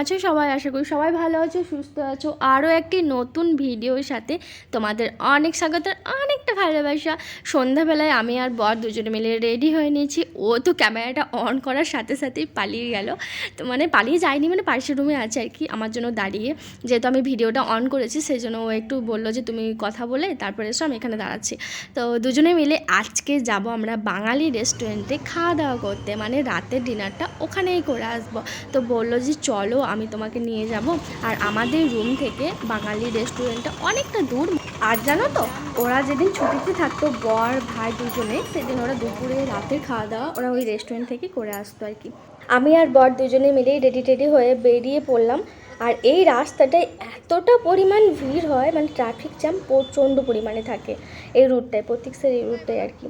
আছো সবাই? আশা করি সবাই ভালো আছো, সুস্থ আছো। আরও একটি নতুন ভিডিওর সাথে তোমাদের অনেক স্বাগত, অনেকটা ভালোবাসা। সন্ধ্যাবেলায় আমি আর বর দুজনে মিলে রেডি হয়ে নিয়েছি। ও তো ক্যামেরাটা অন করার সাথে সাথেই পালিয়ে গেল। তো মানে পালিয়ে যায়নি মানে পাশের রুমে আছে আর কি। আমার জন্য দাঁড়িয়ে যেহেতু আমি ভিডিওটা অন করেছি সেই জন্য ও একটু বলল যে, তুমি কথা বলে তারপরে এসো, আমি এখানে দাঁড়াচ্ছি। তো দুজনে মিলে আজকে যাব আমরা বাঙালি রেস্টুরেন্টে খাওয়া দাওয়া করতে। মানে রাতের ডিনারটা ওখানেই করে আসব। তো বলল যে, চলো আমি তোমাকে নিয়ে যাব। আর আমাদের রুম থেকে বাঙালি রেস্টুরেন্টটা অনেকটা দূর। আর জানো তো, ওরা যেদিন ছুটিতে থাকতো, বর, ভাই দুজনে, সেদিন ওরা দুপুরে রাতের খাওয়া দাওয়া ওরা ওই রেস্টুরেন্ট থেকে করে আসতো আর কি। আমি আর বর দুজনে মিলেই রেডি টেডি হয়ে বেরিয়ে পড়লাম। আর এই রাস্তাটায় এতটা পরিমাণ ভিড় হয় মানে ট্রাফিক জ্যাম প্রচণ্ড পরিমাণে থাকে এই রুটটায় প্রতীক্ষার এই রুটটায় আর কি।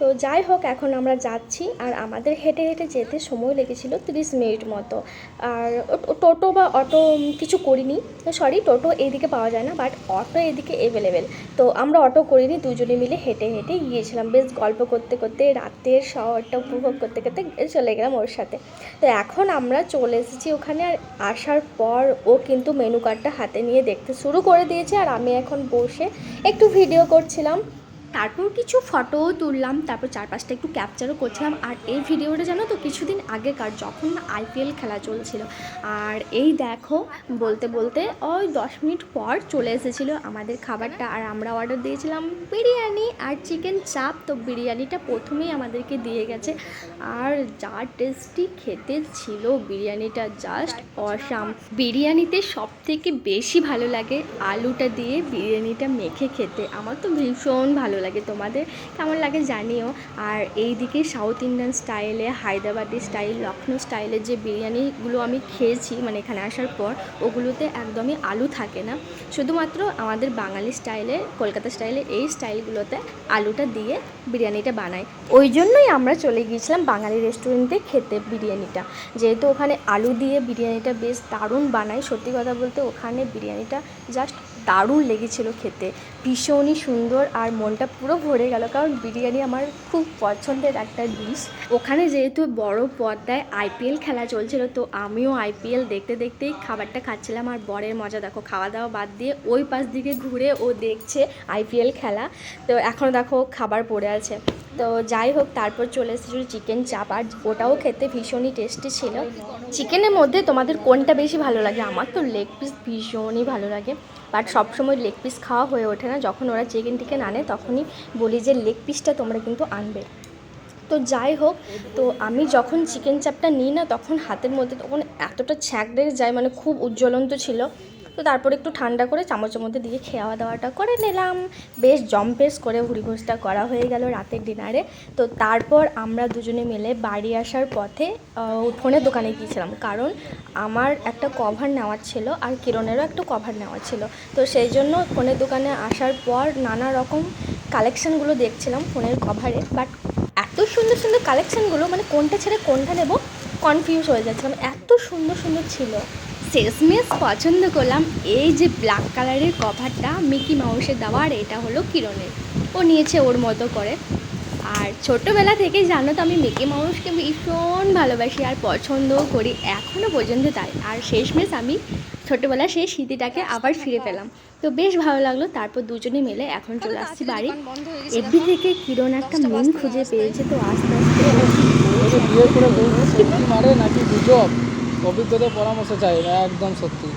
তো যাই হোক, এখন আমরা যাচ্ছি আর আমাদের হেঁটে হেঁটে যেতে সময় লেগেছিল তিরিশ মিনিট মতো। আর টোটো বা অটো কিছু করিনি। সরি টোটো এইদিকে পাওয়া যায় না বাট অটো এদিকে অ্যাভেলেবেল তো আমরা অটো করিনি, দুজনে মিলে হেঁটে হেঁটে গিয়েছিলাম। বেশ গল্প করতে করতে, রাতের শহরটা উপভোগ করতে করতে চলে গেলাম ওর সাথে। তো এখন আমরা চলে এসেছি ওখানে আর আসার পর ও কিন্তু মেনু কার্ডটা হাতে নিয়ে দেখতে শুরু করে দিয়েছে। আর আমি এখন বসে একটু ভিডিও করছিলাম। তারপর কিছু ফটোও তুললাম, তারপর চারপাশটা একটু ক্যাপচারও করছিলাম। আর এই ভিডিওটা জানো তো, কিছুদিন আগেকার যখন আইপিএল খেলা চলছিল। আর এই দেখো, বলতে বলতে ওই দশ মিনিট পর চলে এসেছিল আমাদের খাবারটা। আর আমরা অর্ডার দিয়েছিলাম বিরিয়ানি আর চিকেন চাপ তো বিরিয়ানিটা প্রথমেই আমাদেরকে দিয়ে গেছে। আর যা টেস্টি খেতে ছিল বিরিয়ানিটা জাস্ট অসাম বিরিয়ানিতে সব থেকে বেশি ভালো লাগে আলুটা দিয়ে বিরিয়ানিটা মেখে খেতে। আমার তো ভীষণ ভালো লাগে তোমাদের? কেমন লাগে জানিও। আর এই দিকে সাউথ ইন্ডিয়ান স্টাইলে হায়দ্রাবাদি স্টাইল লখনৌ স্টাইলের যে বিরিয়ানিগুলো আমি খেয়েছি মানে এখানে আসার পর, ওগুলোতে একদমই আলু থাকে না। শুধুমাত্র আমাদের বাঙালি স্টাইলে কলকাতা স্টাইলে এই স্টাইলগুলোতে আলুটা দিয়ে বিরিয়ানিটা বানায়। ওই জন্যই আমরা চলে গিয়েছিলাম বাঙালি রেস্টুরেন্টে খেতে বিরিয়ানিটা। যেহেতু ওখানে আলু দিয়ে বিরিয়ানিটা বেশ দারুণ বানায়, সত্যি কথা বলতে ওখানে বিরিয়ানিটা জাস্ট দারুণ লেগেছিল খেতে। ভীষণই সুন্দর আর মনটা পুরো ভরে গেল, কারণ বিরিয়ানি আমার খুব পছন্দের একটা ডিশ ওখানে যেহেতু বড় পর্দায় আইপিএল খেলা চলছিল, তো আমিও আইপিএল দেখতে দেখতেই খাবারটা খাচ্ছিলাম। আর বরের মজা, দেখো খাওয়া দাওয়া বাদ দিয়ে ওই পাশ দিকে ঘুরে ও দেখছে আইপিএল খেলা। তো এখন, দেখো, খাবার পড়ে আছে। তো যাই হোক, তারপর চলে এসেছিল চিকেন চাপ। আর ওটাও খেতে ভীষণই টেস্টি ছিল। চিকেনের মধ্যে তোমাদের কোনটা বেশি ভালো লাগে? আমার তো লেগ পিস ভীষণই ভালো লাগে। বাট সবসময় লেগ পিস খাওয়া হয়ে ওঠে না। যখন ওরা চিকেন টিকেন আনে তখনই বলি যে লেগ পিসটা তোমরা কিন্তু আনবে। তো যাই হোক, তো আমি যখন চিকেন চাপটা নিই না, তখন হাতের মধ্যে তখন এতটা ছ্যাঁক যায় মানে খুব উজ্জ্বলন্ত ছিল। তো তারপর একটু ঠান্ডা করে চামচের মধ্যে দিয়ে খাওয়া দাওয়াটা করে নিলাম। বেশ জম্পেস করে ভুড়িভোজটা করা হয়ে গেল রাতের ডিনারে। তো তারপর আমরা দুজনে মিলে বাড়ি আসার পথে ফোনের দোকানে গিয়েছিলাম। কারণ আমার একটা কভার নেওয়ার ছিল আর কিরণেরও একটা কভার নেওয়ার ছিল। তো সেই জন্য ফোনের দোকানে আসার পর নানা রকম কালেকশানগুলো দেখছিলাম ফোনের কভারে বাট এত সুন্দর সুন্দর কালেকশানগুলো মানে কোনটা ছেড়ে কোনটা নেব কনফিউজ হয়ে যাচ্ছিলাম। এত সুন্দর সুন্দর ছিল। শেষমেশ পছন্দ করলাম। এই যে ব্ল্যাক কালারের কভারটা মিকি মাউসের দেওয়া আর এটা হলো কিরণের। ও নিয়েছে ওর মতো করে। আর ছোটোবেলা থেকে জানো তো আমি মিকি মাউসকে ভীষণ ভালোবাসি আর পছন্দও করি। এখনও পর্যন্ত তাই। আর শেষমেশ আমি ছোটোবেলা সেই স্মৃতিটাকে আবার ফিরে পেলাম। তো বেশ ভালো লাগল। তারপর দুজনে মিলে এখন চলে আসছি বাড়ি। এফবি থেকে কিরণ একটা মিন খুঁজে পেয়েছে তো আস্তে আস্তে অভিজ্ঞতার পরামর্শ চাই একদম সত্যি।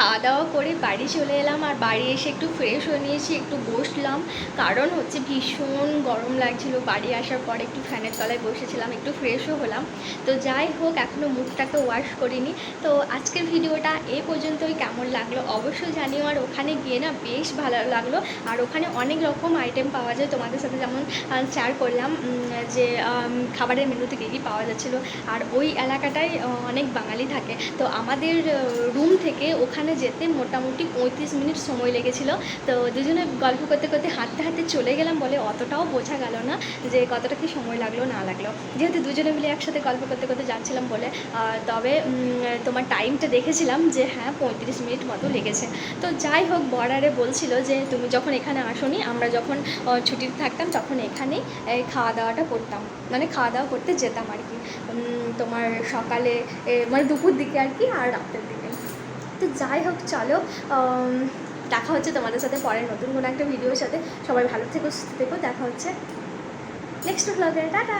খাওয়া দাওয়া করে বাড়ি চলে এলাম আর বাড়ি এসে একটু ফ্রেশ হয়ে নিয়েছি, একটু বসলাম। কারণ হচ্ছে ভীষণ গরম লাগছিল। বাড়ি আসার পরে একটু ফ্যানের তলায় বসেছিলাম, একটু ফ্রেশও হলাম। তো যাই হোক এখনও মুখটাকে ওয়াশ করিনি। তো আজকের ভিডিওটা এ পর্যন্তই। কেমন লাগল অবশ্যই জানিও। আর ওখানে গিয়ে না বেশ ভালো লাগল। আর ওখানে অনেক রকম আইটেম পাওয়া যায়। তোমাদের সাথে যেমন শেয়ার করলাম যে খাবারের মেনুতে কী কী পাওয়া যাচ্ছিল। আর ওই এলাকাটায় অনেক বাঙালি থাকে। তো আমাদের রুম থেকে ওখানে ওখানে যেতে মোটামুটি পঁয়ত্রিশ মিনিট সময় লেগেছিল। তো দুজনে গল্প করতে করতে হাঁটতে হাঁটতে চলে গেলাম বলে অতটাও বোঝা গেল না যে কতটা কি সময় লাগল, না লাগল। যেহেতু দুজনে মিলে একসাথে গল্প করতে করতে যাচ্ছিলাম বলে তবে তোমার টাইমটা দেখেছিলাম যে হ্যাঁ পঁয়ত্রিশ মিনিট মতো লেগেছে। তো যাই হোক, বর্ডারে বলছিল যে তুমি যখন এখানে আসোনি, আমরা যখন ছুটিতে থাকতাম তখন এখানেই খাওয়া দাওয়াটা করতাম। মানে খাওয়া দাওয়া করতে যেতাম আর কি। তোমার সকালে মানে দুপুর দিকে আর কি, আর রাতের দিকে। তো যাই হোক, চলো দেখা হচ্ছে তোমাদের সাথে পরের নতুন কোনো একটা ভিডিওর সাথে। সবাই ভালো থেকো, সুস্থ থেকো, দেখা হচ্ছে নেক্সট ব্লগে টাটা!